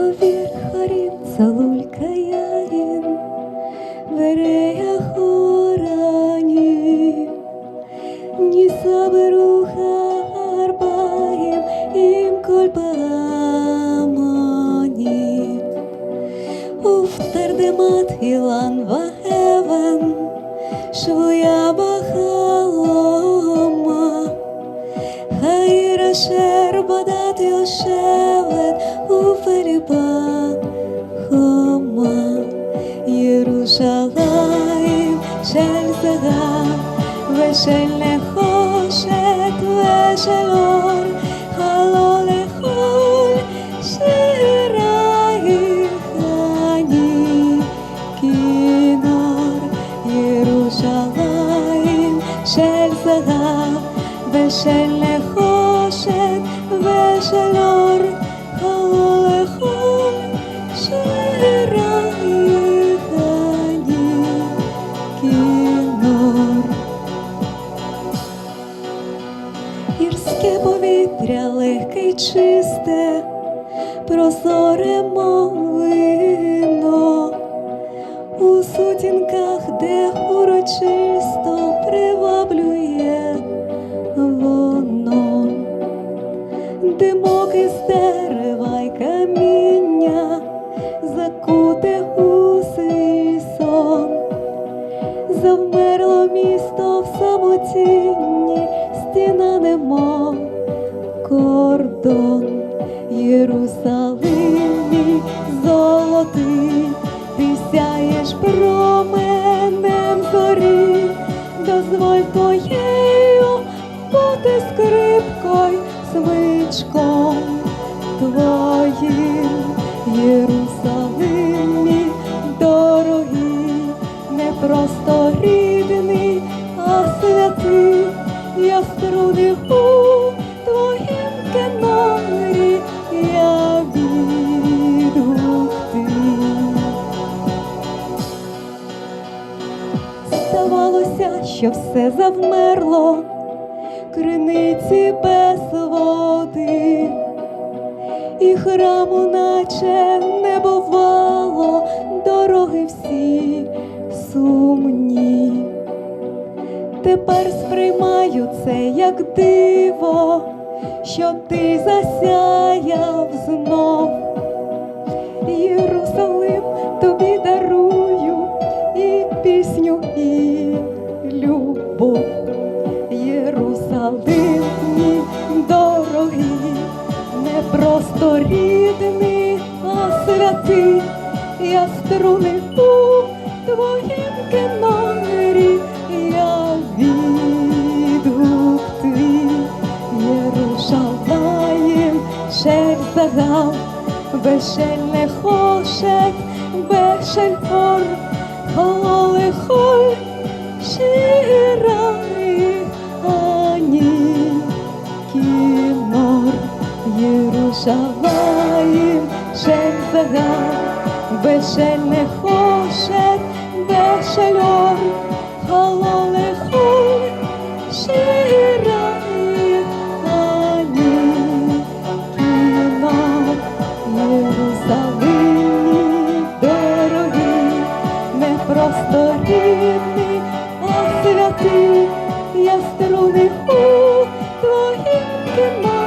hovir harim salul kayarim vereya horanim ni sabru harbaim im kolbamani uf tardemat ilan va heaven shvuya bahaloma hayra sher badat yosher Хома, Єрушалаїм шель зага, вешель нехошет, вешель ор, хало лехоль, שירה חני כינור ירושלים של זהב ושל נחושת ושל אור Гірське повітря легке й чисте, прозоре мовино, у сутінках, де урочисто приваблює воно, димок із дерева стіна немов кордон, Єрусалимі золотий, ти сяєш променем зорі, дозволь твоєю бути скрипкою, смичком твоїм, Єрусалимі дорогий, не просто рідний, твоїм кенорі, я відгук. Здавалося, що все завмерло, криниці без води, і храму, наче Тепер сприймаю це як диво, що ти засяяв знов. Єрусалим тобі дарую і пісню, і любов. Єрусалим мій дорогий, не просто рідний, а святий, я струнив у твоїм кенорі, загав, вешель не хошет, вешель хор, холе холь, ширай, ані, кінор, Єрушалаєм, шель загав, вешель не хошет, вешель ор, холе 你哭我也感到